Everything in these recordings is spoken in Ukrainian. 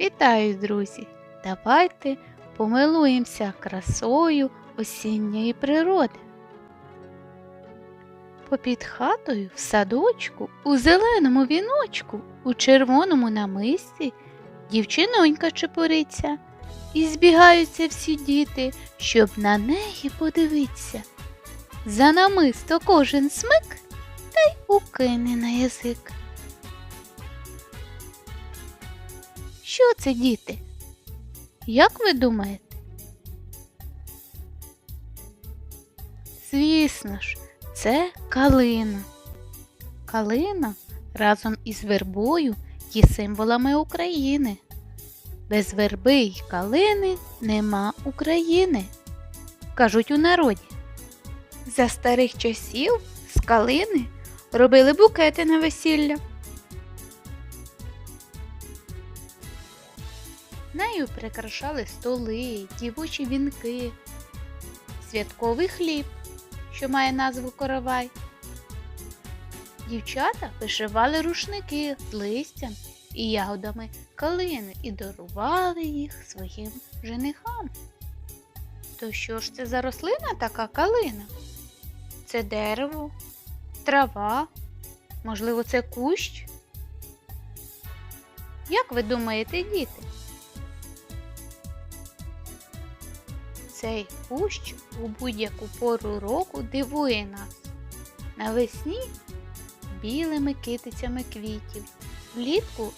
Вітаю, друзі! Давайте помилуємося красою осінньої природи. Попід хатою в садочку, у зеленому віночку, у червоному намисті дівчинонька чепуриться, і збігаються всі діти, щоб на неї подивитися. За намисто кожен смик та й укине на язик. Що це, діти? Як ви думаєте? Звісно ж, це калина. Калина разом із вербою є символами України. Без верби й калини нема України, кажуть у народі. За старих часів з калини робили букети на весілля. Нею прикрашали столи, дівочі вінки, святковий хліб, що має назву коровай. Дівчата вишивали рушники з листям і ягодами калини і дарували їх своїм женихам. То що ж це за рослина така калина? Це дерево, трава, можливо, це кущ? Як ви думаєте, діти? Цей кущ у будь-яку пору року дивує нас. Навесні білими китицями квітів, влітку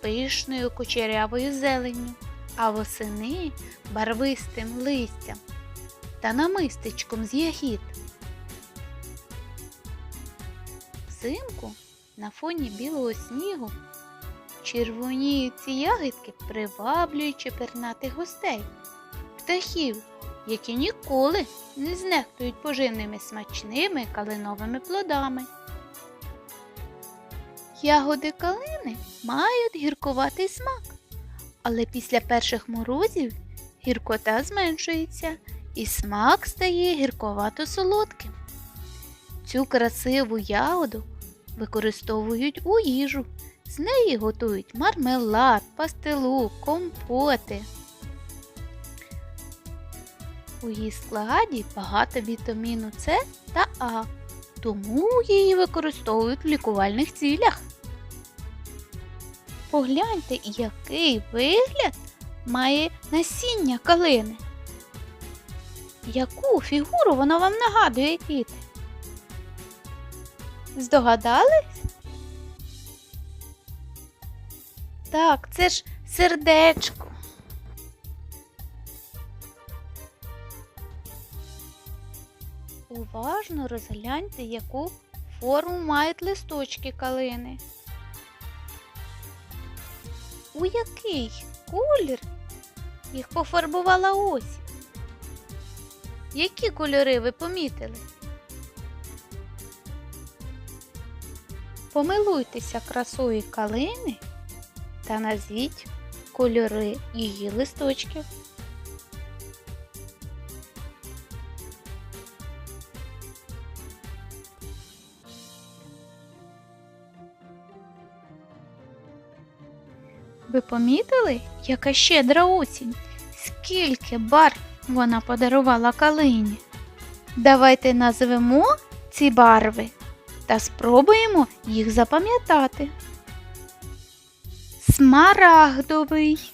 пишною кучерявою зеленню, а восени барвистим листям та намистечком з ягід. Взимку на фоні білого снігу червоніють ці ягідки, приваблюючи пернатих гостей птахів, які ніколи не знехтують поживними смачними калиновими плодами. Ягоди калини мають гіркуватий смак, але після перших морозів гіркота зменшується і смак стає гірковато солодким. Цю красиву ягоду використовують у їжу. З неї готують мармелад, пастилу, компоти. У її складі багато вітаміну С та А, тому її використовують в лікувальних цілях. Погляньте, який вигляд має насіння калини. Яку фігуру воно вам нагадує, діти? Здогадались? Так, це ж сердечко. Уважно розгляньте, яку форму мають листочки калини. У який колір їх пофарбувала ось? Які кольори ви помітили? Помилуйтеся красою калини та назвіть кольори її листочків. Ви помітили, яка щедра осінь? Скільки барв вона подарувала калині? Давайте назвемо ці барви та спробуємо їх запам'ятати. Смарагдовий,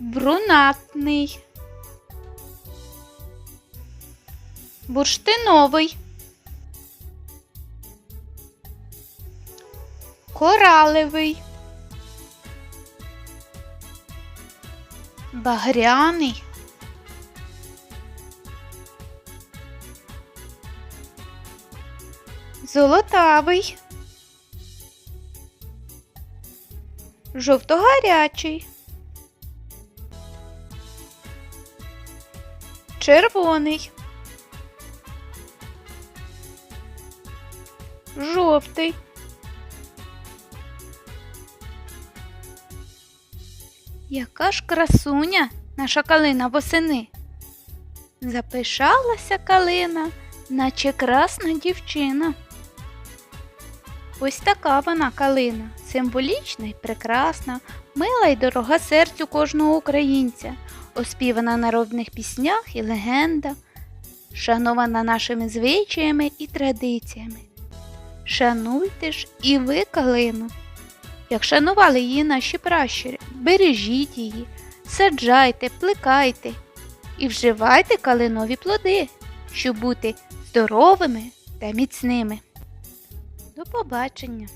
брунатний, бурштиновий. Коралевий, багряний, золотавий, жовтогарячий, червоний, жовтий. Яка ж красуня наша калина восени. Запишалася калина, наче красна дівчина. Ось така вона калина, символічна і прекрасна, мила й дорога серцю кожного українця, оспівана народних піснях і легендах, шанована нашими звичаями і традиціями. Шануйте ж і ви калину. Як шанували її наші пращури, бережіть її, саджайте, плекайте і вживайте калинові плоди, щоб бути здоровими та міцними. До побачення!